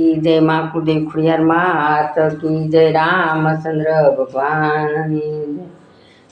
કી જય મા કુદે ખુડિયાર માત કી જય રામચંદ્ર ભગવાનની.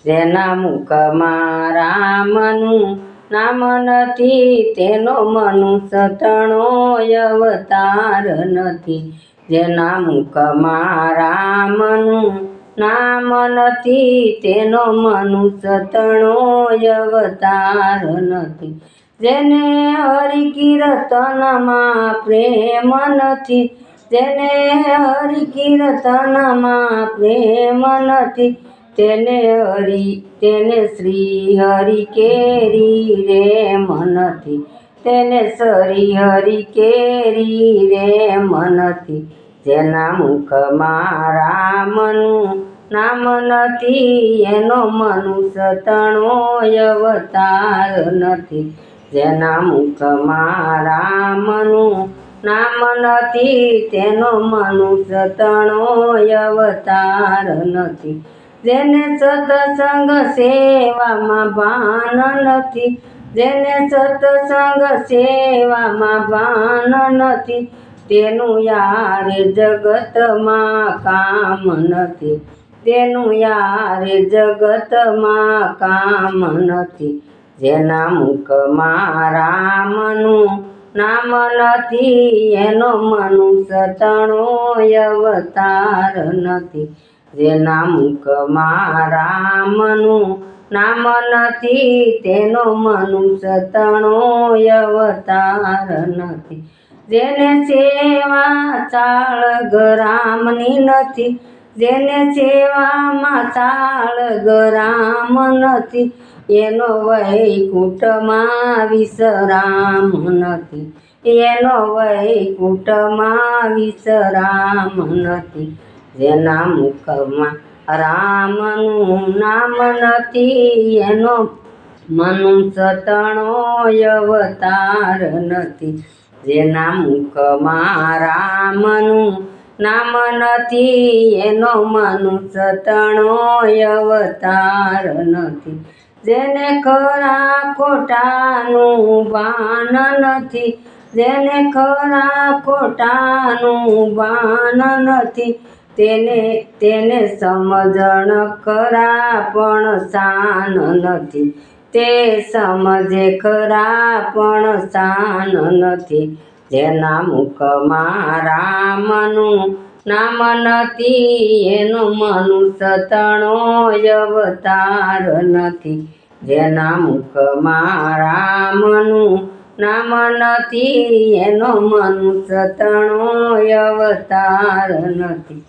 જેના મુખમાં રામનું, નામ નથી, તેનો મનુષ્ય તણો અવતાર નથી જેના મુખમાં રામનું, નામ નથી, તેનો મનુષ્ય તણો અવતાર નથી જેને હરિ કીર્તનમાં પ્રેમ નથી, જેને હરિ કીર્તનમાં પ્રેમ નથી, તેને હરિ, તેને શ્રી હરિ કેરી રેમ નથી તેને શ્રી હરિ કેરી રે મનથી જેના મુખમાં રામનું નામ નથી, એનો મનુષ્ય તણો અવતાર નથી જેના મુખમાં રામનું નામ નથી, તેનો મનુષ્ય તણો અવતાર નથી. જેને સત્સંગ સેવામાં ભાન નથી, જેને સત્સંગ સેવામાં ભાન નથી, તેનું યારે જગતમાં કામ નથી. તેનું યારે જગતમાં કામ નથી. જેના મુખમાં રામનું નામ નથી, એનો મનુષ્ય ચણો અવતાર નથી. જેના મુખમાં રામનું નામ નથી, તેનો મનુષ્ય તણો અવતાર નથી. જેને સેવા ચાળ ગરામની નથી, જેને સેવામાં ચાળ ગરામ નથી એનો વૈકુંઠમાં વિશ્રામ નથી. એનો વૈકુંઠમાં વિશ્રામ નથી. જેના મુખમાં રામનું નામ નથી, એનો મનુષ્ય તણો અવતાર નથી. જેના મુખમાં રામનું નામ નથી, એનો મનુષ્ય તણો અવતાર નથી. જેને ખરા ખોટાનું ભાન નથી, જેને ખરા ખોટાનું ભાન નથી, તેને તેને સમજણ ખરા પણ શાન નથી, તે સમજે ખરા પણ શાન નથી, જેના મુખમાં રામનું નામ નથી એનો મનુષ્ય તણો અવતાર નથી. જેના મુખમાં રામનું નામ નથી એનો મનુષ્ય તણો અવતાર નથી.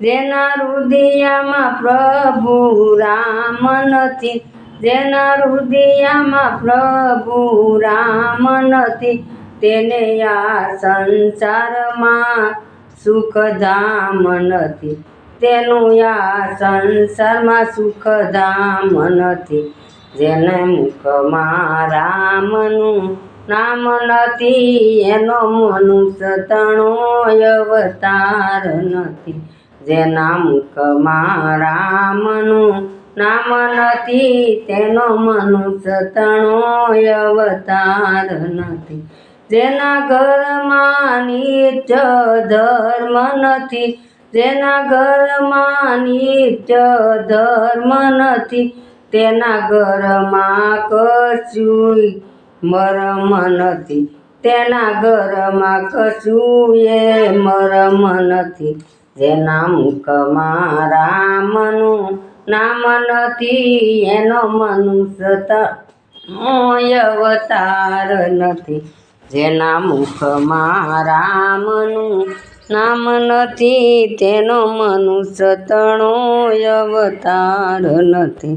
જેના હૃદયમાં પ્રભુ રામ નથી જેના હૃદયમાં પ્રભુ રામ નથી તેને આ સંસારમાં સુખધામ નથી તેનું આ સંસારમાં સુખધામ નથી જેને મુખમાં રામનું નામ નથી, એનો મનુષ્ય તણો અવતાર નથી. જેના મુખમાં રામનું નામ નથી, તેનો મનુષ્ય તણો અવતાર નથી. જેના ઘરમાં નિત્ય ધર્મ નથી, જેના ઘરમાં નિત્ય ધર્મ નથી, તેના ઘરમાં કશું મરમ નથી, તેના ઘરમાં કશું એ મરમ નથી, જેના મુખમાં રામનું નામ નથી, એનો મનુષ્યતા અવતાર નથી જેના મુખમાં રામનું નામ નથી તેનો મનુષ્ય તણો અવતાર નથી.